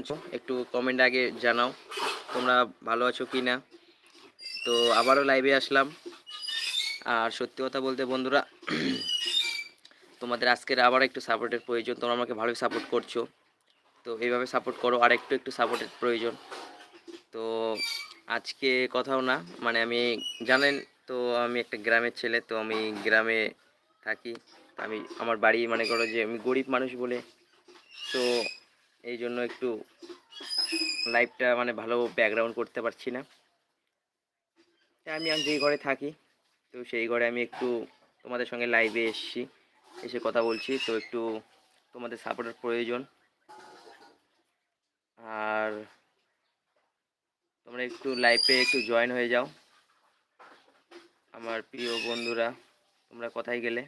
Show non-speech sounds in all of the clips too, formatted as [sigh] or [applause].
আছো? একটু কমেন্ট আগে জানাও, তোমরা ভালো আছো কি না তো আবারও লাইভে আসলাম। আর সত্যি কথা বলতে বন্ধুরা, তোমাদের আজকের আবার একটু সাপোর্টের প্রয়োজন। তোমরা আমাকে ভালোই সাপোর্ট করছ। তো এইভাবে সাপোর্ট করো, আর একটু একটু সাপোর্টের প্রয়োজন। তো আজকে কথাও না মানে আমি জানেন তো আমি একটা গ্রামের ছেলে, তো আমি গ্রামে থাকি। আমি, আমার বাড়ি মানে করো যে আমি গরিব মানুষ বলে। তো এই জন্য একটু লাইফটা মানে ভালো ব্যাকগ্রাউন্ড করতে পারছি না। আমি যেই ঘরে থাকি, তো সেই ঘরে আমি একটু তোমাদের সঙ্গে লাইভে এসেছি, এসে কথা বলছি, তো একটু তোমাদের সাপোর্টের প্রয়োজন। আর তোমরা একটু লাইভে একটু জয়েন হয়ে যাও। আমার প্রিয় বন্ধুরা, তোমরা কোথায় গেলে?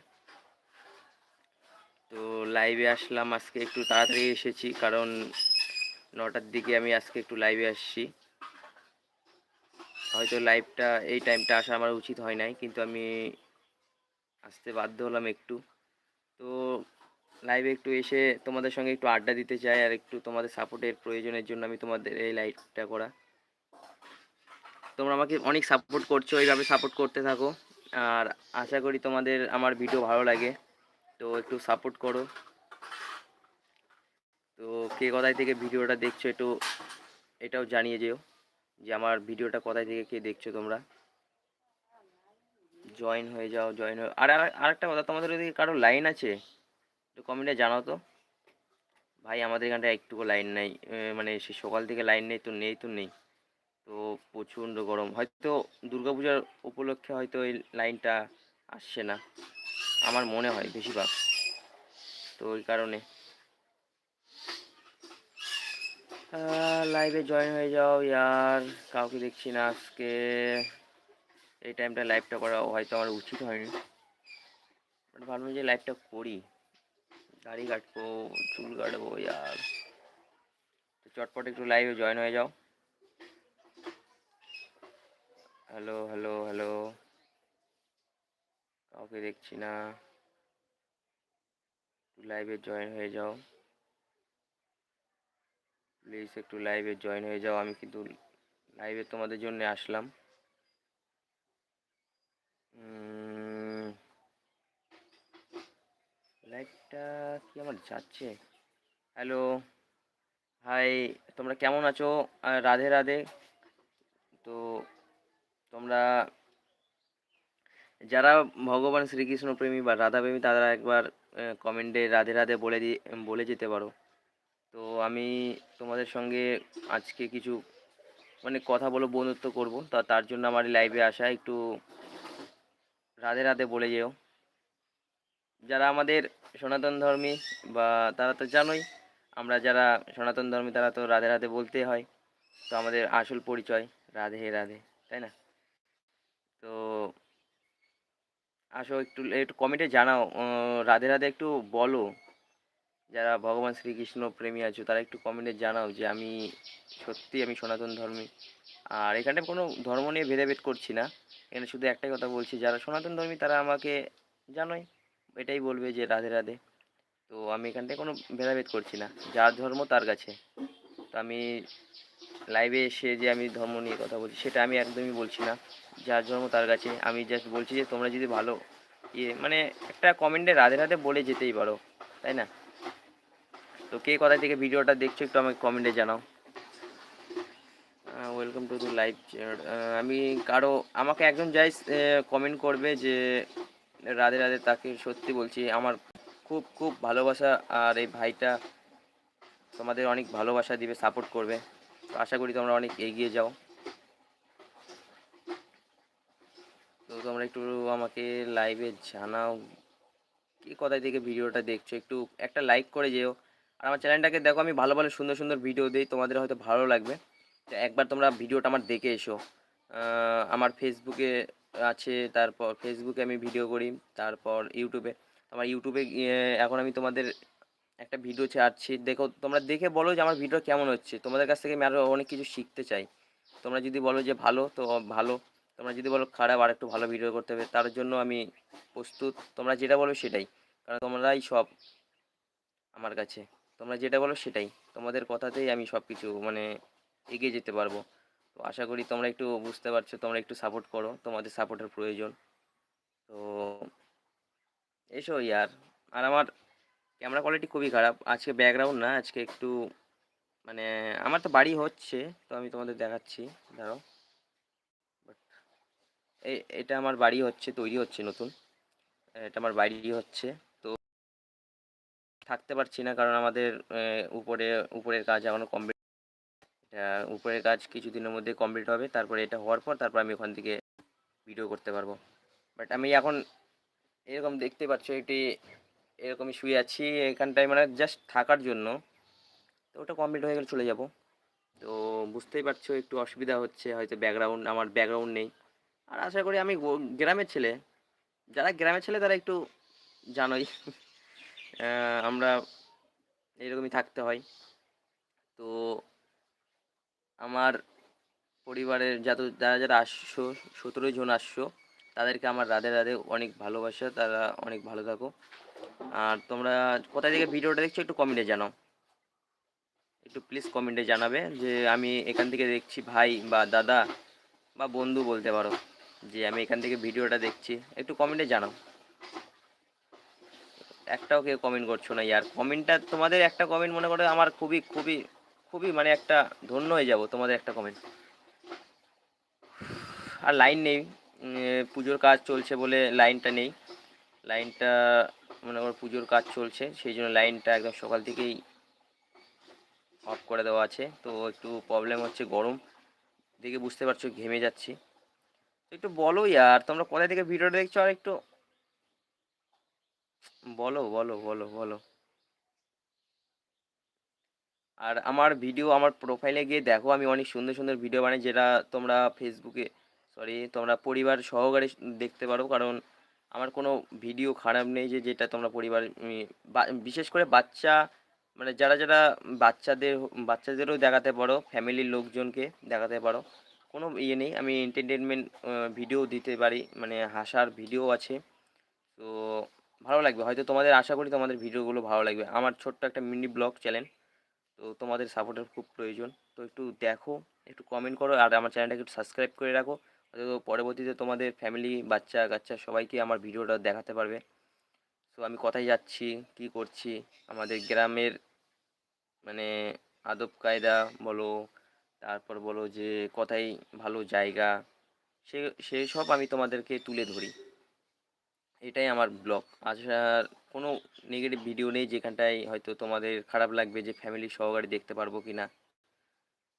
তো লাইভে আসলাম, আজকে একটু তাড়াতাড়ি এসেছি, কারণ নটার দিকে আমি আজকে একটু লাইভে আসছি। হয়তো লাইভটা এই টাইমটা আসা আমার উচিত হয় নাই, কিন্তু আমি আসতে বাধ্য হলাম একটু। তো লাইভে একটু এসে তোমাদের সঙ্গে একটু আড্ডা দিতে চাই, আর একটু তোমাদের সাপোর্টের প্রয়োজনের জন্য আমি তোমাদের এই লাইভটা করা। তোমরা আমাকে অনেক সাপোর্ট করছ, এইভাবে সাপোর্ট করতে থাকো। আর আশা করি তোমাদের আমার ভিডিও ভালো লাগে। তো একটু সাপোর্ট করো। তো কে কোথায় থেকে ভিডিওটা দেখছ একটু, এটাও জানিয়ে যেও, যে আমার ভিডিওটা কোথায় থেকে কে দেখছ তোমরা। জয়েন হয়ে যাও জয়েন হয়ে, আর আর- আরেকটা কথা, তোমাদের ওদিকে কারও লাইন আছে? একটু কমেন্টে জানাও তো। ভাই, আমাদের এখানটা একটুকু লাইন নেই মানে সে সকাল থেকে লাইন নেই তো নেই তো নেই। তো প্রচণ্ড গরম। হয়তো দুর্গাপূজার উপলক্ষে হয়তো এই লাইনটা আসছে না। আমার মনে হয় বেশিরভাগ। তো ওই কারণে। লাইভে জয়েন হয়ে যাও ইয়ার। কাউকে দেখছি না আজকে। এই টাইমটা লাইভটা করা হয়তো আমার উচিত হয়নি। বাট ভাবলাম যে লাইভটা করি। দাড়ি কাটবো, চুল কাটবো ইয়ার। তো চটপট একটু লাইভে জয়েন হয়ে যাও। হ্যালো হ্যালো হ্যালো কাউকে দেখছি না। একটু লাইভে জয়েন হয়ে যাও। প্লিজ একটু লাইভে জয়েন হয়ে যাও। আমি কিন্তু লাইভে তোমাদের জন্য আসলাম। লাইভটা কি আমার যাচ্ছে? হ্যালো হাই তোমরা কেমন আছো? রাধে রাধে। তো তোমরা যারা ভগবান শ্রীকৃষ্ণ প্রেমী বা রাধাপ্রেমী তারা একবার কমেন্টে রাধে রাধে বলে দিয়ে বলে যেতে পারো। তো আমি তোমাদের সঙ্গে আজকে কিছু মানে কথা বলে বন্ধুত্ব করব। তা, তার জন্য আমার লাইভে আসা, একটু রাধে রাধে বলে যেও। যারা আমাদের সনাতন ধর্মী বা তারা তো জানোই, আমরা যারা সনাতন ধর্মী, তারা তো রাধে রাধে বলতে হয়। তো আমাদের আসল পরিচয় রাধে রাধে, তাই না? তো আসো, একটু একটু কমেন্টে জানাও। রাধে রাধে একটু বলো। যারা ভগবান শ্রীকৃষ্ণ প্রেমী আছো, তারা একটু কমেন্টে জানাও যে আমি সত্যি আমি সনাতন ধর্মী। আর এখানটায় কোনো ধর্ম নিয়ে ভেদাভেদ করছি না। এখানে শুধু একটাই কথা বলছি, যারা সনাতন ধর্মী, তারা আমাকে জানোই। এটাই বলবে যে রাধে রাধে। তো আমি এখানটায় কোনো ভেদাভেদ করছি না। যার ধর্ম, তার কাছে। তো আমি লাইভে এসে যে আমি ধর্ম নিয়ে কথা বলছি, সেটা আমি একদমই বলছি না। যার ধর্ম তার কাছে। আমি জাস্ট বলছি যে, তোমরা যদি ভালো ইয়ে মানে একটা কমেন্টে রাধে রাধে বলে যেতেই পারো, তাই না? তো কে কোথায় থেকে ভিডিওটা দেখছ একটু আমাকে কমেন্টে জানাও। ওয়েলকাম টু দ্য লাইভ আমি কারও, আমাকে একজন যাই কমেন্ট করবে যে, রাধে রাধে তাকে সত্যি বলছি। আমার খুব খুব ভালোবাসা আর এই ভাইটা তোমাদের অনেক ভালোবাসা দিবে সাপোর্ট করবে। তো আশা করি তোমরা অনেক এগিয়ে যাও। তো তোমরা একটু আমাকে লাইভে জানাও, কি কোথায় থেকে ভিডিওটা দেখছ? একটু একটা লাইক করে যেও। আর আমার চ্যানেলটাকে দেখো, আমি ভালো ভালো সুন্দর সুন্দর ভিডিও দিই, তোমাদের হয়তো ভালো লাগবে। তো একবার তোমরা ভিডিওটা আমার দেখে এসো। আমার ফেসবুকে আছে, তারপর ফেসবুকে আমি ভিডিও করি, তারপর ইউটিউবে আমার ইউটিউবে এখন আমি তোমাদের একটা ভিডিও ছাড়ছি। দেখো, তোমরা দেখে বলো যে আমার ভিডিও কেমন হচ্ছে। তোমাদের কাছ থেকে আমি আরও অনেক কিছু শিখতে চাই। তোমরা যদি বলো যে ভালো, তো ভালো। তোমরা যদি বলো খারাপ, আর একটু ভালো ভিডিও করতে হবে, তার জন্য আমি প্রস্তুত। তোমরা যেটা বলো সেটাই। কারণ তোমরাই সব আমার কাছে। তোমরা যেটা বলো সেটাই। তোমাদের কথাতেই আমি সব কিছু মানে এগিয়ে যেতে পারব। তো আশা করি তোমরা একটু বুঝতে পারছ, তোমরা একটু সাপোর্ট করো। তোমাদের সাপোর্টের প্রয়োজন। তো এসো ইয়ার। আর আমার ক্যামেরা কোয়ালিটি খুবই খারাপ। আজকে ব্যাকগ্রাউন্ড না, আজকে একটু মানে আমার তো বাড়ি হচ্ছে, তো আমি তোমাদের দেখাচ্ছি, দাঁড়াও। বাট এটা আমার বাড়ি হচ্ছে, তৈরি হচ্ছে নতুন। এটা আমার বাড়ি হচ্ছে, তো থাকতে পারছি না কারণ আমাদের উপরে, উপরের কাজ এখনও কমপ্লিট এটা উপরের কাজ কিছুদিনের মধ্যে কমপ্লিট হবে, তারপরে এটা হওয়ার পর তারপর আমি ওখান থেকে ভিডিও করতে পারব। বাট আমি এখন এরকম দেখতে পাচ্ছ এটি এরকমই শুয়ে আছি এখানটায় মানে জাস্ট থাকার জন্য। তো ওটা কমপ্লিট হয়ে গেলে চলে যাব। তো বুঝতেই পারছ, একটু অসুবিধা হচ্ছে, হয়তো ব্যাকগ্রাউন্ড আমার ব্যাকগ্রাউন্ড নেই। আর আশা করি আমি গ্রামের ছেলে, যারা গ্রামের ছেলে তারা একটু জানোই [laughs] আমরা এরকমই থাকতে হয়। তো আমার পরিবারের যত, যারা যারা আসছো, সতেরো জন আসছো, তাদেরকে আমার রাধে রাধে অনেক ভালোবাসা, তারা অনেক ভালো থাকো। আর তোমরা কোথায় থেকে ভিডিওটা দেখছ একটু কমেন্টে জানাও। একটু প্লিজ কমেন্টে জানাবে যে আমি এখান থেকে দেখছি ভাই বা দাদা বা বন্ধু বলতে পারো, যে আমি এখান থেকে ভিডিওটা দেখছি। একটু কমেন্টে জানাও। একটাও কেউ কমেন্ট করছ না ইয়ার। কমেন্টটা তোমাদের একটা কমেন্ট মনে করো আমার খুবই খুবই খুবই মানে একটা ধন্য হয়ে যাব তোমাদের একটা কমেন্ট আর লাইন নেই। পুজোর কাজ চলছে বলে লাইনটা নেই। লাইনটা মনে করো পুজোর কাজ চলছে, সেই জন্য লাইনটা একদম সকাল থেকেই অফ করে দেওয়া আছে। তো একটু প্রবলেম হচ্ছে গরম, দেখে বুঝতে পারছ ঘেমে যাচ্ছি। একটু বলো ইয়ার, তোমরা কোথায় থেকে ভিডিওটা দেখছ আর একটু? বলো বলো বলো বলো। আর আমার ভিডিও আমার প্রোফাইলে গিয়ে দেখো, আমি অনেক সুন্দর সুন্দর ভিডিও বানাই, যেটা তোমরা ফেসবুকে সরি তোমরা পরিবার সহকারে দেখতে পারো, কারণ আমার কোনো ভিডিও খারাপ নেই যে যেটা তোমরা পরিবার বিশেষ করে বাচ্চা মানে যারা যারা বাচ্চাদের, বাচ্চাদেরও দেখাতে পারো, ফ্যামিলির লোকজনকে দেখাতে পারো, কোনো ইয়ে নেই। আমি এন্টারটেনমেন্ট ভিডিও দিতে পারি মানে হাসার ভিডিও আছে। তো ভালো লাগবে। হয়তো তোমাদের, আশা করি তোমাদের ভিডিওগুলো ভালো লাগবে। আমার ছোট্ট একটা মিনি ব্লগ চ্যানেল তো তোমাদের সাপোর্টের খুব প্রয়োজন। তো একটু দেখো, একটু কমেন্ট করো, আর আমার চ্যানেলটাকে একটু সাবস্ক্রাইব করে রাখো। হয়তো পরবর্তীতে তোমাদের ফ্যামিলি বাচ্চা, কাচ্চা সবাইকে আমার ভিডিওটা দেখাতে পারবে। তো আমি কোথায় যাচ্ছি, কি করছি, আমাদের গ্রামের মানে আদব কায়দা বলো, তারপর বলো যে কোথায় ভালো জায়গা, সে সেই সব আমি তোমাদেরকে তুলে ধরি। এটাই আমার ব্লগ। আসার কোনো নেগেটিভ ভিডিও নেই যেখানটায় হয়তো তোমাদের খারাপ লাগবে যে ফ্যামিলি সহকারে দেখতে পারব কি না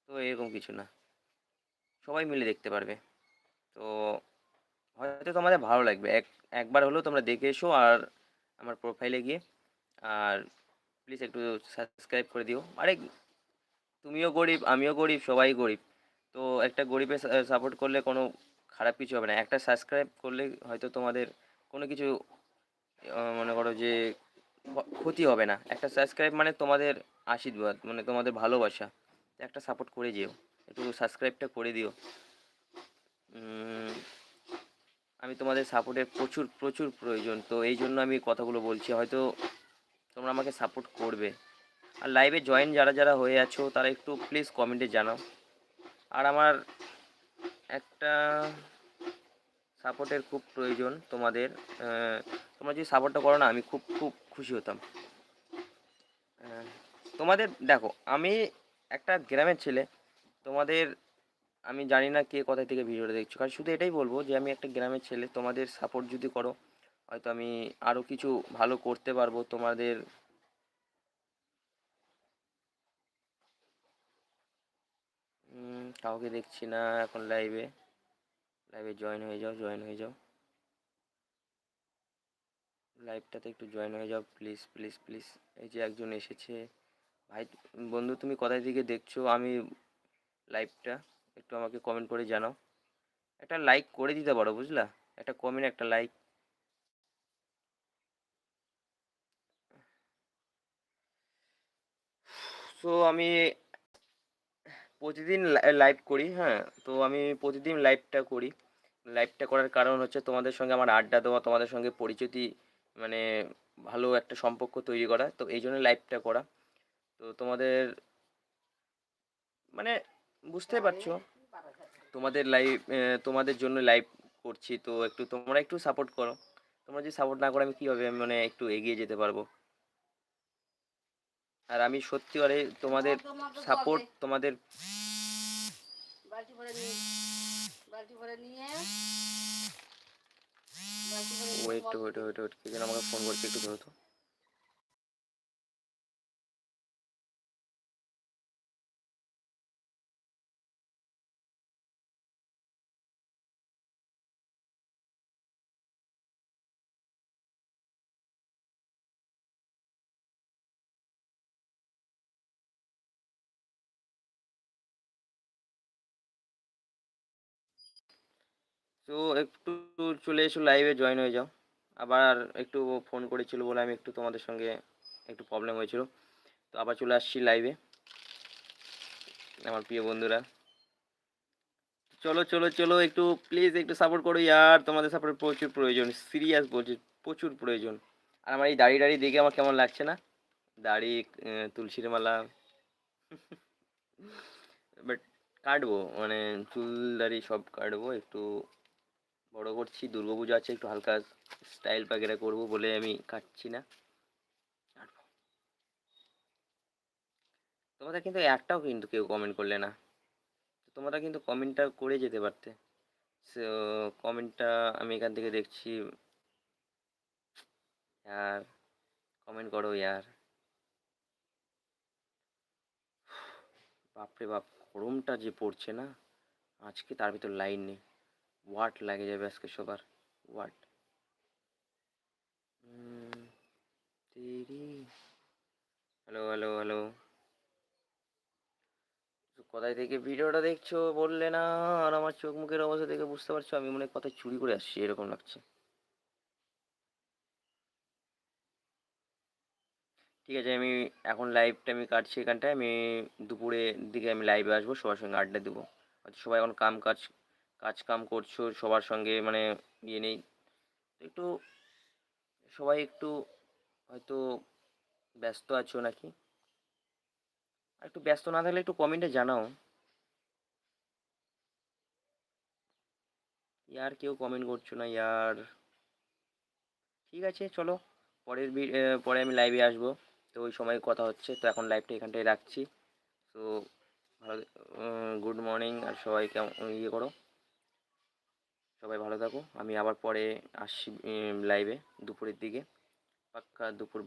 তো এরকম কিছু না। সবাই মিলে দেখতে পারবে। তো হয়তো তোমাদের ভালো লাগবে। এক, একবার হলেও তোমরা দেখে এসো আর আমার প্রোফাইলে গিয়ে। আর প্লিজ একটু সাবস্ক্রাইব করে দিও। আরে, তুমিও গরিব, আমিও গরিব, সবাই গরিব। তো একটা গরিবের সাপোর্ট করলে কোনো খারাপ কিছু হবে না। একটা সাবস্ক্রাইব করলে হয়তো তোমাদের কোনো কিছু মনে করো যে ক্ষতি হবে না। একটা সাবস্ক্রাইব মানে তোমাদের আশীর্বাদ মানে তোমাদের ভালোবাসা। একটা সাপোর্ট করে যেও। একটু সাবস্ক্রাইবটা করে দিও। আমি তোমাদের সাপোর্টের প্রচুর প্রচুর প্রয়োজন। তো এই জন্য আমি কথাগুলো বলছি, হয়তো তোমরা আমাকে সাপোর্ট করবে। আর লাইভে জয়েন যারা যারা হয়ে আছো, তারা একটু প্লিজ কমেন্টে জানাও। আর আমার একটা সাপোর্টের খুব প্রয়োজন তোমাদের। তোমরা যদি সাপোর্টটা করো না, আমি খুব খুব খুশি হতাম। তোমাদের, দেখো, আমি একটা গ্রামের ছেলে, তোমাদের আমি জানি না কে কোথায় থেকে ভিডিওটা দেখছ। কারণ শুধু এটাই বলব যে আমি একটা গ্রামের ছেলে, তোমাদের সাপোর্ট যদি করো, হয়তো আমি আরও কিছু ভালো করতে পারব তোমাদের। কাউকে দেখছি না এখন লাইভে লাইভে জয়েন হয়ে যাও জয়েন হয়ে যাও। লাইভটাতে একটু জয়েন হয়ে যাও প্লিজ প্লিজ প্লিজ এই যে একজন এসেছে। ভাই, বন্ধু, তুমি কোথায় থেকে দেখছ? আমি লাইভটা একটু আমাকে কমেন্ট করে জানাও। একটা লাইক করে দিতে পারো, বুঝলা? একটা কমেন্ট একটা লাইক সো আমি প্রতিদিন লাইভ করি হ্যাঁ? তো আমি প্রতিদিন লাইভটা করি। লাইভটা করার কারণ হচ্ছে তোমাদের সঙ্গে আমার আড্ডা দেওয়া, তোমাদের সঙ্গে পরিচিতি মানে ভালো একটা সম্পর্ক তৈরি করা। তো এই জন্য লাইভটা করা। তো তোমাদের মানে বুঝতেই পারছ? তোমাদের লাইভ তোমাদের জন্য লাইভ করছি তো একটু তোমরা একটু সাপোর্ট করো। তোমরা যদি সাপোর্ট না করো আমি কীভাবে মানে একটু এগিয়ে যেতে পারব? আর আমি সত্যি করে তোমাদের সাপোর্ট তোমাদের ওয়েট ওয়েট ওয়েট ওয়েট কে যেন আমাকে ফোন করছে একটু ধরো তো। তো একটু চলে এসো লাইভে জয়েন হয়ে যাও। আবার একটু ফোন করেছিল বলে আমি একটু তোমাদের সঙ্গে একটু প্রবলেম হয়েছিল। তো আবার চলে আসছি লাইভে আমার প্রিয় বন্ধুরা। চলো চলো চলো, একটু প্লিজ একটু সাপোর্ট করো ইয়ার তোমাদের সাপোর্ট প্রচুর প্রয়োজন। সিরিয়াস বলছি, প্রচুর প্রয়োজন। আর আমার এই দাড়ি দাড়ি দেখে আমার কেমন লাগছে না? দাড়ি তুলসীর মালা। [laughs] বাট কাটবো মানে চুল দাড়ি সব কাটবো, একটু বড় করছি দুর্গাপুজো আছে, একটু হালকা স্টাইল পাগেরা করব বলে আমি কাটছি না। তোমাদের কিন্তু একটাও কিন্তু কেউ কমেন্ট করলে না। তোমরা কিন্তু কমেন্টটা করে যেতে পারতে। কমেন্টটা আমি এখান থেকে দেখছি। আর কমেন্ট করো ইয়ার। বাপরে বাপ, গরমটা যে পড়ছে না, আজকে তার ভিতর লাইন নেই। ওয়াট লাগে যাবে আজকে সবার? ওয়াট হ্যালো হ্যালো হ্যালো কোথায় থেকে ভিডিওটা দেখছ বললে না, আর আমার চোখ মুখের অবস্থা দেখে বুঝতে পারছ, আমি মনে কথা চুরি করে আসছি, এরকম লাগছে। ঠিক আছে, আমি এখন লাইভটা আমি কাটছি এখানটায়, আমি দুপুরের দিকে আমি লাইভে আসব, সবার সঙ্গে আড্ডা দেবো। হয়তো সবাই এখন কাম কাজ কাজ কাম করছ, সবার সঙ্গে মানে ইয়ে নেই। একটু সবাই একটু হয়তো ব্যস্ত আছো নাকি? আর একটু ব্যস্ত না থাকলে একটু কমেন্টে জানাও। ইয়ার কেউ কমেন্ট করছ না, ইয়ার। ঠিক আছে, চলো। পরের পরে আমি লাইভে আসব। তো ওই সময় কথা হচ্ছে, তো এখন লাইভটা এখানটায় রাখছি। তো ভালো গুড মর্নিং আর সবাই কেমন ইয়ে করো। সবাই ভালো থাকো। আমি আবার পরে আসছি লাইভে দুপুরের দিকে। পাক্কা দুপুর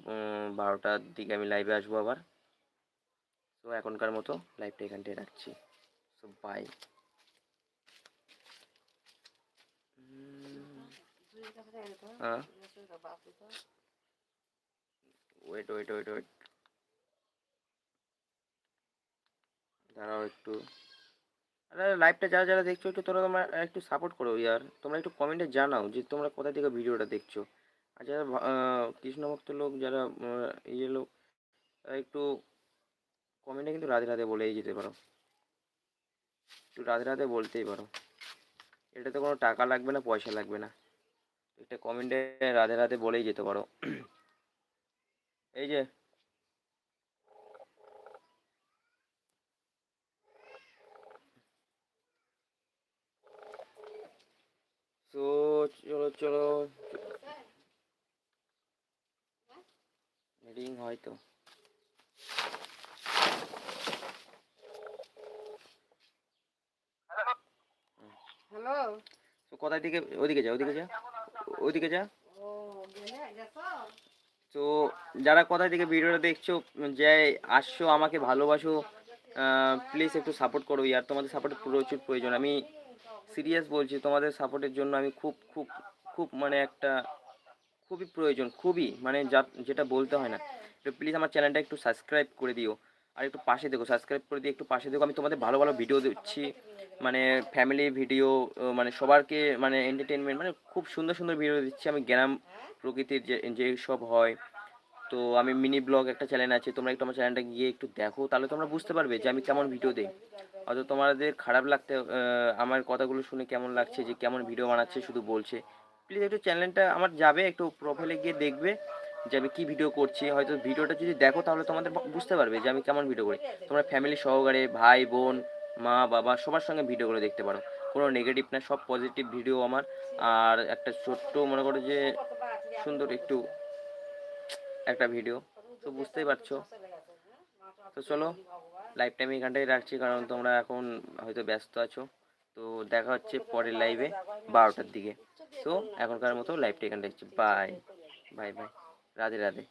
বারোটার দিকে আমি লাইভে আসব আবার। তো এখনকার মতো লাইভটা এখানটায় রাখছি। সো বাই হ্যাঁ। ওয়েট ওয়েট ওয়েট ওয়েট দাঁড়াও একটু। আরে লাইভটা যারা যারা দেখছ একটু তোমরা তোমরা একটু সাপোর্ট করো ইয়ার। তোমরা একটু কমেন্টে জানাও যে তোমরা কোথা থেকে ভিডিওটা দেখছ। আর যারা ভা- আহ, কৃষ্ণ ভক্ত লোক যারা ইয়ে লোক তারা একটু কমেন্টে কিন্তু রাধে রাধে বলেই যেতে পারো। একটু রাধে রাধে বলতেই পারো। এটাতে কোনো টাকা লাগবে না পয়সা লাগবে না। একটা কমেন্টে রাধে রাধে বলেই যেতে পারো। এই যে তো চলো চলো রিং হয়তো হ্যালো তো কোথায় দিকে ওদিকে যা ওদিকে যা ওদিকে যা তো যারা কোথায় থেকে ভিডিওটা দেখছ যে আসছো আমাকে ভালোবাসো প্লিজ একটু সাপোর্ট করো ইয়ার তোমাদের সাপোর্ট প্রচুর প্রয়োজন। আমি সিরিয়াস বলছি, তোমাদের সাপোর্টের জন্য আমি খুব খুব খুব মানে একটা খুবই প্রয়োজন, খুবই মানে যা, যেটা বলতে হয় না। তো প্লিজ আমার চ্যানেলটা একটু সাবস্ক্রাইব করে দিও। আর একটু পাশে দেখো সাবস্ক্রাইব করে দিয়ে একটু পাশে দেখো, আমি তোমাদের ভালো ভালো ভিডিও দিচ্ছি। মানে ফ্যামিলি ভিডিও মানে সবারকে মানে এন্টারটেনমেন্ট মানে খুব সুন্দর সুন্দর ভিডিও দিচ্ছি। আমি গ্রাম প্রকৃতির যে সব হয়। তো আমি মিনি ব্লগ একটা চ্যানেল আছে, তোমরা একটু আমার চ্যানেলটা গিয়ে একটু দেখো, তাহলে তোমরা বুঝতে পারবে যে আমি কেমন ভিডিও দিই। হয়তো তোমাদের খারাপ লাগতে আমার কথাগুলো শুনে কেমন লাগছে, যে কেমন ভিডিও বানাচ্ছে, শুধু বলছে। প্লিজ একটু চ্যানেলটা আমার যাবে, একটু প্রোফাইলে গিয়ে দেখবে যে আমি কী ভিডিও করছি। হয়তো ভিডিওটা যদি দেখো, তাহলে তোমাদের বুঝতে পারবে যে আমি কেমন ভিডিও করি। তোমরা ফ্যামিলি সহকারে, ভাই, বোন, মা, বাবা, সবার সঙ্গে ভিডিওগুলো দেখতে পারো। কোনো নেগেটিভ না, সব পজিটিভ ভিডিও আমার। আর একটা ছোট্ট, মনে করো যে সুন্দর একটু একটা ভিডিও তো বুঝতেই পারছ। তো চলো লাইভ টাইম এখানটাই রাখছি, কারণ তোমরা এখন হয়তো ব্যস্ত আছো। তো দেখা হচ্ছে পরের লাইভে বারোটার দিকে। তো এখনকার মতো লাইভটা এখানটা রাখছি bye bye bye Radhe Radhe.